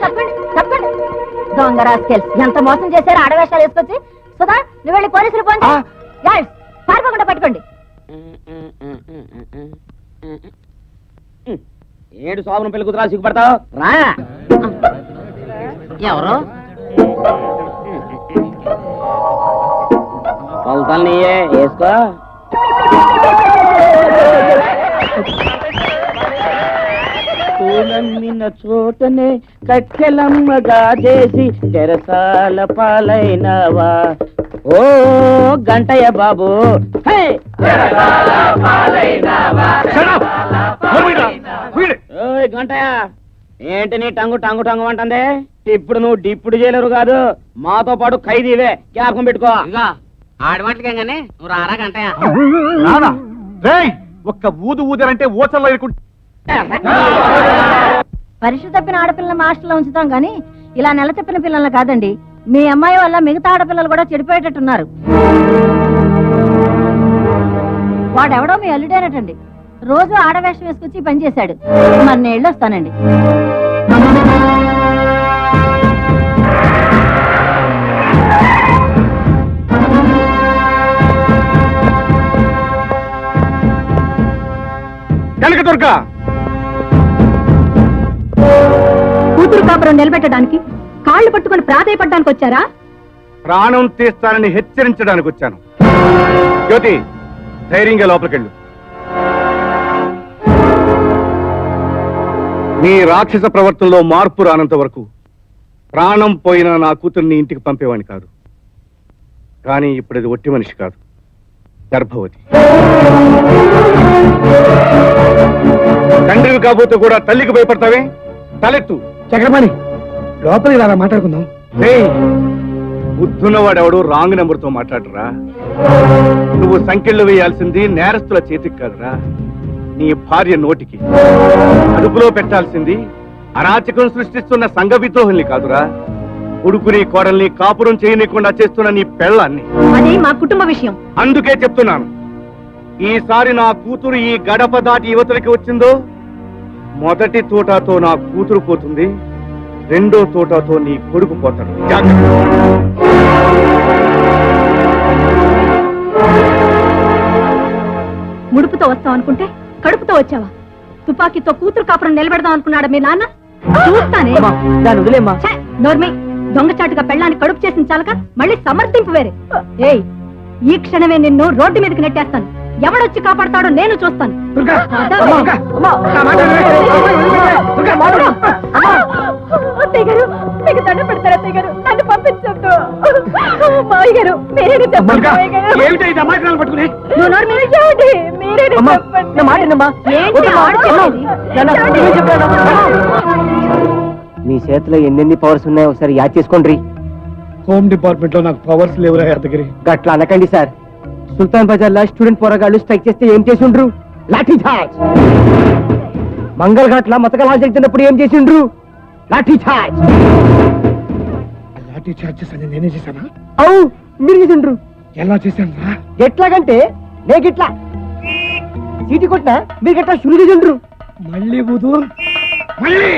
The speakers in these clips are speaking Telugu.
తప్పండి తప్పండి. దొంగ రాస్కెల్స్ ఎంత మోసం చేశారు ఆడవేషాలు వేసుకొచ్చి సుధా నువ్వు వెళ్ళి పోలీసులు పోండి ఆ. పారిపోకుండా పట్టుకోండి. ఏడు శోభన పెళ్ళి కుతురా సిగ్గుపడతావు? రా. ఎవరు? కొలతలు నీయే వేసుకో. పూలమ్మిన చోటనే కట్టెలమ్మగా చేసి చెరసాల పాలైనవా? ఓ గంటయ్య బాబు. గంటయ్య ఏంటి నీ టంగు టంగు టంగు అంటుంది? ఇప్పుడు నువ్వు డిప్పుడు చేయలేరు కాదు మాతో పాటు ఖైదీవే. జ్ఞాపకం పెట్టుకో. ఆడవాట్లకే గానీ? నువ్వు రారా గంటయ్య. ఒక్క ఊదు ఊదరంటే ఓచల్లో ఇరుకుంటా పరీక్ష తప్పిన ఆడపిల్లల హాస్టల్లో ఉంచుతాం కానీ ఇలా నెల తప్పిన పిల్లల్ని కాదండి. మీ అమ్మాయి వల్ల మిగతా ఆడపిల్లలు కూడా చెడిపోయేటట్టున్నారు. వాడెవడో మీ అల్లుడేనటండి రోజు ఆడవేషం వేసుకొచ్చి పనిచేశాడు పని చేశాడు. మరి నేను వస్తానండి కనక కూతురు కాపురం నిలబెట్టడానికి కాళ్ళు పట్టుకుని ప్రాధాయపడడానికి వచ్చారా? ప్రాణం తీస్తానని హెచ్చరించడానికి వచ్చాను. జ్యోతి ధైర్యంగా లోపలికెళ్ళు. నీ రాక్షస ప్రవర్తనలో మార్పు రానంత వరకు ప్రాణం పోయిన నా కూతుర్ని ఇంటికి పంపేవాడిని కాదు. కానీ ఇప్పుడు అది ఒట్టి మనిషి కాదు. గర్భవతి. తండ్రివి కాబోతే కూడా తల్లికి భయపడతావే? తలెత్తు. చక్రపాణి లోపలికి రారా మాట్లాడుకుందాం. బుద్ధున్నవాడెవడు రాంగ్ నెంబర్తో మాట్లాడరా? నువ్వు సంఖ్యలు వేయాల్సింది నేరస్తుల చేతికి కాదురా. నీ భార్య నోటికి. అదుపులో పెట్టాల్సింది అరాచకం సృష్టిస్తున్న సంఘ విద్రోహుల్ని కాదురా. కొడుకుని కోడల్ని కాపురం చేయనీయకుండా చేస్తున్న నీ పెళ్ళాన్ని. అది మా కుటుంబ విషయం. అందుకే చెప్తున్నాను. ఈసారి నా కూతురు ఈ గడప దాటి యువతలకి వచ్చిందో మొదటి తోటతో నా కూతురు పోతుంది రెండో తోటతో నీ కొడుకు పోతాడు. జాగ్రత్త. ముడుపుతో వస్తాం అనుకుంటే కడుపుతో వచ్చావా? తుపాకీతో కూతురు కాపురం నిలబెడదాం అనుకున్నాడా మీ నాన్న? చూస్తానే. దాని వదిలేమ్మా. ఛే, నోర్మి దొంగచాటుగా పెళ్ళాన్ని కడుపు చేసిన చాలక మళ్ళీ సమర్థింపు వేరే. ఏయ్ ఈ క్షణమే నిన్ను రోడ్డు మీదకి నెట్టేస్తాను. ఎవడొచ్చి కాపాడతాడో నేను చూస్తాను. అత్తయ్య గారు మీకు దండం పెడతారు అత్తయ్య గారు? నన్ను పంపించొద్దు. మావయ్య గారు మీరే. నా. మీ చేతిలో ఎన్నెన్ని పవర్స్ ఉన్నాయో ఒకసారి యాద్ చేసుకోండి. హోమ్ డిపార్ట్మెంట్లో నాకు పవర్స్ లేవురా యాదగిరి. గట్లా అనకండి సార్. సుల్తాన్ బజార్లో స్టూడెంట్ పోరగాళ్ళు స్ట్రైక్ చేస్తే ఏం చేసిండ్రు? లాఠీ చార్జ్ మంగళ ఘాట్ల మతకలాలు జరుగుతున్నప్పుడు ఏం చేసిండ్రు? లాఠీ చార్జ్ లాఠీ నేనే చేశానా? అవు మీరు చేసిండ్రు. ఎలా చేశాను ఎట్లాగంటే నేను గిట్లా సీటీ కొట్టినా మీరు గట్లా షురు మళ్ళీ మళ్ళీ?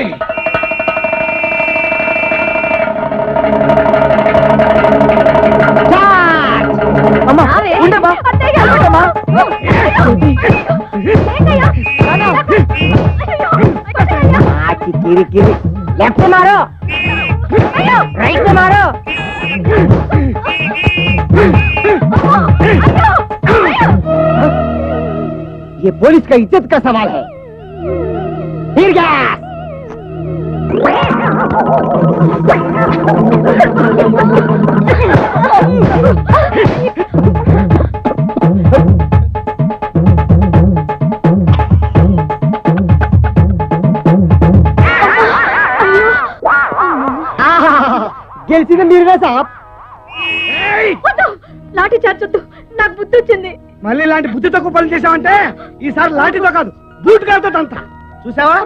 की लेफ़्ट से मारो। राइट से मारो। ये पुलिस का इज़्ज़त का सवाल है। गिर गया ఇలాంటి బుద్ధి తక్కువ పనులు చేసావంటే ఈసారి లాఠీతో కాదు బూట్ కాలుతో తంత. చూసావా?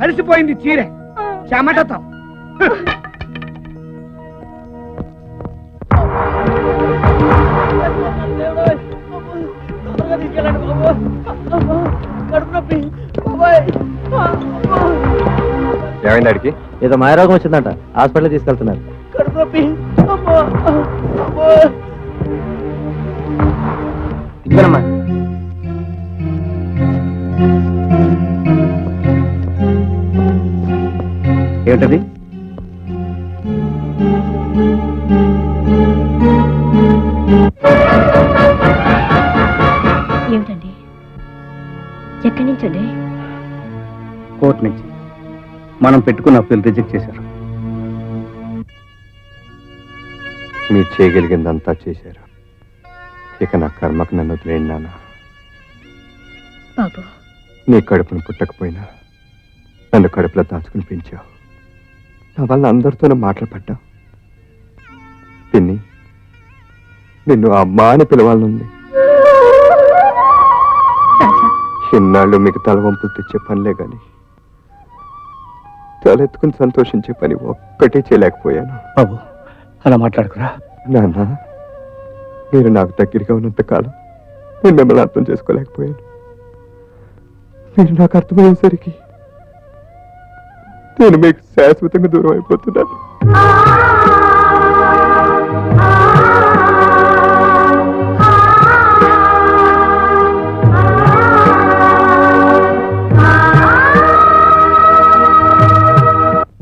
కలిసిపోయింది చీరే. చెమటతో. ఏమైంది అడిగి ఏదో మాయరోగం వచ్చిందంట. హాస్పిటల్ తీసుకెళ్తున్నారు. కడుపు నొప్పి. ఇద్దరమ్మా. ఏమిటది? ఏమిటండి? ఎక్కడి నుంచండి? కోర్టు నుంచి. మనం పెట్టుకున్న అప్పీల్ రిజెక్ట్ చేశారు. మీరు చేయగలిగిందంతా చేశారు. ఇక నా కర్మకు నన్ను వదిలేండి నాన్న. బాబు. నీ కడుపును పుట్టకపోయినా నన్ను కడుపులో దాచుకుని పెంచావు. నా వల్ల అందరితోనూ మాట్లాడపడ్డావు పిన్ని నిన్ను అమ్మా అని పిలవాలనుంది. రాజా. ఇన్నాళ్ళు మీకు తలవంపులు తెచ్చే పనిలే గాని తలెత్తుకుని సంతోషించే పని ఒక్కటే చేయలేకపోయాను. బాబు అలా మాట్లాడుకురా. నాన్న. మీరు నాకు దగ్గరగా ఉన్నంత కాలం నేను మిమ్మల్ని అర్థం చేసుకోలేకపోయాను. మీరు నాకు అర్థమయ్యేసరికి నేను మీకు శాశ్వతంగా దూరం అయిపోతున్నాను.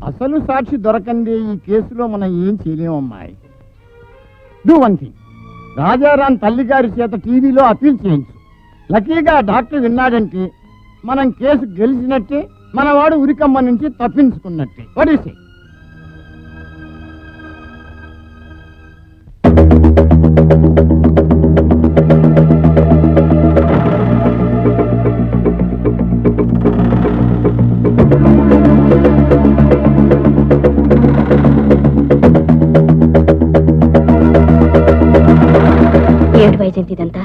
అసలు సాక్షి దొరకండి ఈ కేసులో మనం ఏం చేయలేం అమ్మాయి డూ వన్ థింగ్ రాజారాం తల్లిగారి చేత టీవీలో అప్పీల్ చేయించు. లక్కీగా డాక్టర్ విన్నాడంటే మనం కేసు గెలిచినట్టే మనవాడు ఉరికమ్మ నుంచి తప్పించుకున్నట్టే. వడిసే ఏమిటి వైజయంతి ఇదంతా?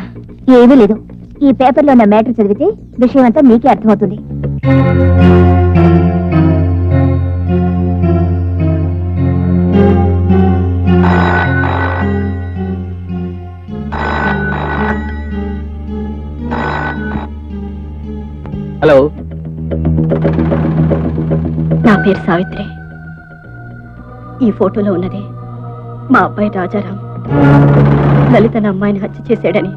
ఏమీ లేదు. ఈ పేపర్లో ఉన్న మ్యాటర్ చదివితే విషయం అంతా మీకే అర్థమవుతుంది. హలో. నా పేరు సావిత్రి. ఈ ఫోటోలో ఉన్నది మా అబ్బాయి రాజారాం. లలితన అమ్మాయిని హత్య చేశాడని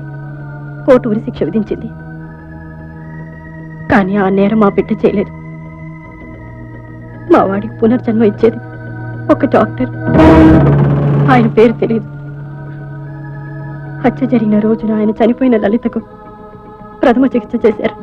కోర్టు ఉరి శిక్ష విధించింది. కానీ ఆ నేరం మా బిడ్డ చేయలేదు. మా వాడికి పునర్జన్మ ఇచ్చేది ఒక డాక్టర్. ఆయన పేరు తెలియదు. హత్య జరిగిన రోజున ఆయన చనిపోయిన లలితకు ప్రథమ చికిత్స చేశారు.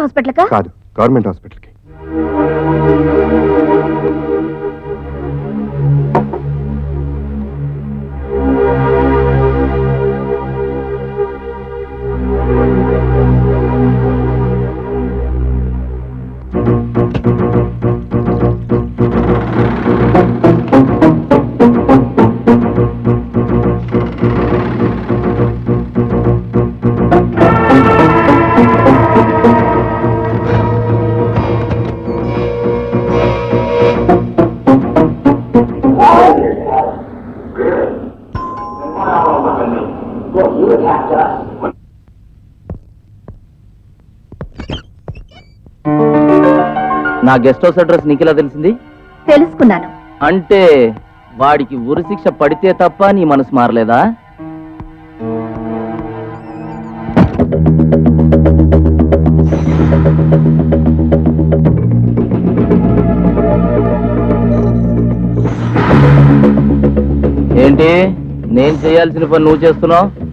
ప్రైవేట్ హాస్పిటల్కా? కాదు గవర్నమెంట్ హాస్పిటల్కి. నా గెస్ట్ హౌస్ అడ్రస్ నీకెలా తెలిసింది? తెలుసుకున్నాను. అంటే వాడికి ఉరి శిక్ష పడితే తప్ప నీ మనసు మారలేదా? ఏంటి? నేను చేయాల్సిన పని నువ్వు చేస్తున్నావు?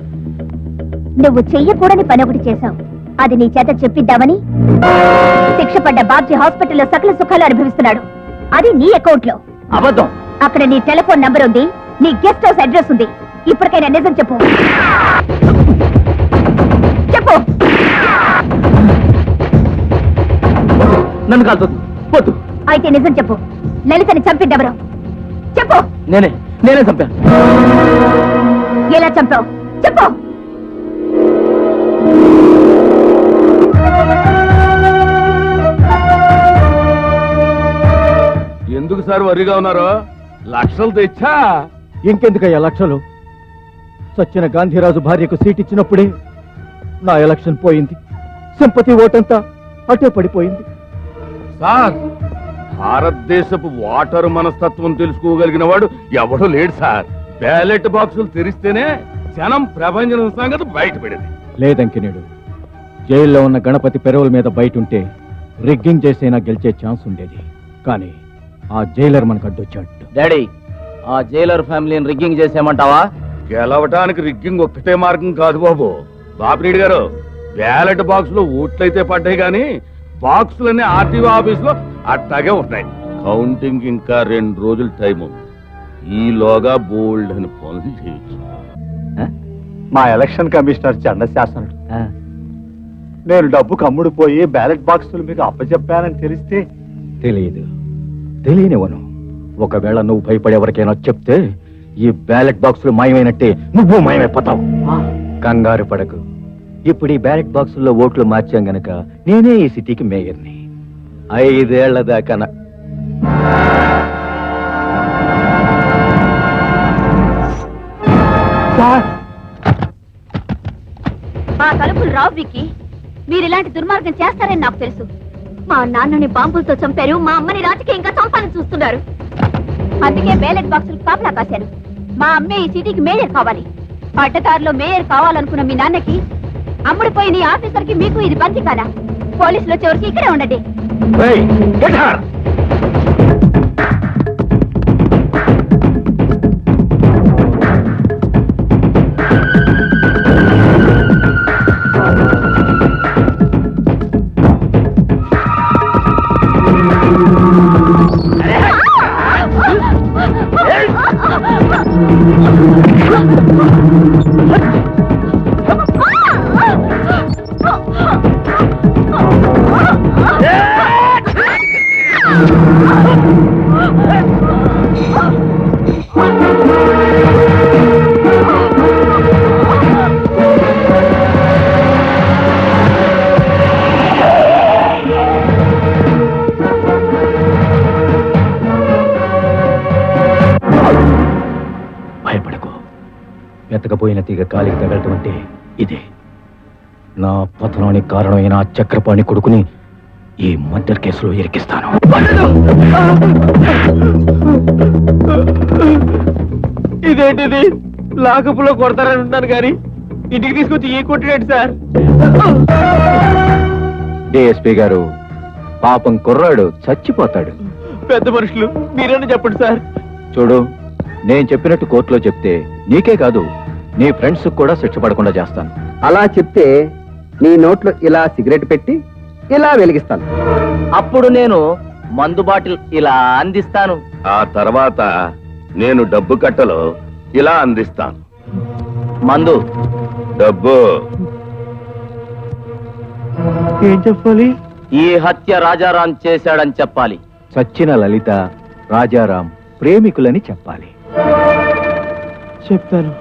నువ్వు చెయ్యకూడని పని ఒకటి చేశావు. అది నీ చేత చెప్పిద్దామని శిక్ష పడ్డ బాబ్జీ హాస్పిటల్లో సకల సుఖాలు అనుభవిస్తున్నాడు. అది నీ అకౌంట్లో అబద్ధం. అక్కడ నీ టెలిఫోన్ నంబర్ ఉంది నీ గెస్ట్ హౌస్ అడ్రస్ ఉంది. ఇప్పటికైనా నిజం చెప్పు. చెప్పు. నన్ను కాదు వద్దు అయితే నిజం చెప్పు. లలితని చంపిందెవరు చెప్పు. నేనే నేనే చంపాను. ఎలా చంపావు? చెప్పు. ఎందుకు సార్ వరిగా ఉన్నారో? లక్షలు తెచ్చా? ఇంకెందుకయ్యా లక్షలు? సచ్చిన గాంధీరాజు భార్యకు సీట్ ఇచ్చినప్పుడే నా ఎలక్షన్ పోయింది. సింపతి ఓటంతా అటే పడిపోయింది. సార్ భారతదేశపు ఓటరు మనస్తత్వం తెలుసుకోగలిగిన వాడు ఎవడూ లేడు సార్. బ్యాలెట్ బాక్సులు తెరిస్తేనే జనం ప్రభంజనం సంగతి బయటపడింది. లేదంకినేడు జైల్లో ఉన్న గణపతి పెరవుల మీద బయట ఉంటే రిగ్గింగ్ చేసైనా గెలిచే ఛాన్స్ ఉండేది. కానీ ఆ జైలర్ మనకు అడ్డొచ్చాడు. డాడీ ఆ జైలర్ ఫ్యామిలీని రిగ్గింగ్ చేసేయమంటావా? గెలవటానికి రిగ్గింగ్ ఒక్కటే మార్గం కాదు బాబు. బాపిరెడ్డి గారు బ్యాలెట్ బాక్స్లో ఓట్లయితే పడ్డాయి కానీ బాక్సులన్నీ ఆర్టీఓ ఆఫీస్లో అట్టాగే ఉన్నాయి కౌంటింగ్ ఇంకా రెండు రోజులు టైం ఉంది. ఈలోగా బోల్డ్ అని పనులు చేయొచ్చు. మా ఎలక్షన్ కమిషనర్ చండ శాసనుడు నేను డబ్బుకు అమ్ముడు పోయి బ్యాలెట్ బాక్సులు మీకు అప్పచెప్పానని తెలిస్తే? తెలియదు తెలియనివను ఒకవేళ నువ్వు భయపడి ఎవరికైనా చెప్తే ఈ బ్యాలెట్ బాక్సులు మాయమైనట్టే నువ్వు మాయమైపోతావు. కంగారు పడకు. ఇప్పుడు ఈ బ్యాలెట్ బాక్సుల్లో ఓట్లు మార్చాం గనక నేనే ఈ సిటీకి మేయర్ని. ఐదేళ్ళ దాకా రావు వికి మీరు ఇలాంటి దుర్మార్గం చేస్తారని నాకు తెలుసు. మా నాన్నని బాంబులతో చంపారు మా అమ్మని రాజకీయంగా చంపాలని చూస్తున్నారు. అందుకే బ్యాలెట్ బాక్సులు కాపలా కాశారు. మా అమ్మే ఈ సిటీకి మేయర్ కావాలి. అడ్డదారిలో మేయర్ కావాలనుకున్న మీ నాన్నకి అమ్ముడిపోయిన ఈ ఆఫీసర్కి మీకు ఇది బంతి కాదా? పోలీసులు వచ్చేవరకు ఇక్కడే ఉండండి. భయపడకు. వెతకపోయిన తీగ కాలికి తగలటం అంటే ఇదే. నా పతనానికి కారణమైన చక్రపాణి కొడుకుని ఈ మర్డర్ కేసులో ఇరికిస్తాను. ఇదేంటిది? లాకపులో కొడతారని ఉంటాను కానీ ఇంటికి తీసుకొచ్చి ఏ కొట్టినాడు సార్? డిఎస్పీ గారు పాపం కుర్రాడు చచ్చిపోతాడు. పెద్ద మనుషులు మీరని చెప్పండి సార్. చూడు నేను చెప్పినట్టు కోర్టులో చెప్తే నీకే కాదు నీ ఫ్రెండ్స్ కూడా శిక్ష పడకుండా చేస్తాను. అలా చెప్తే నీ నోట్లో ఇలా సిగరెట్ పెట్టి ఇలా వెలిగిస్తాను. అప్పుడు నేను మందు బాటిల్ ఇలా అందిస్తాను. ఆ తర్వాత నేను డబ్బు కట్టలో ఇలా అందిస్తాను. మందు. డబ్బు. ఏం చెప్పాలి? ఈ హత్య రాజారాం చేశాడని చెప్పాలి. చచ్చిన లలిత రాజారాం ప్రేమికులని చెప్పాలి. చెప్తాను.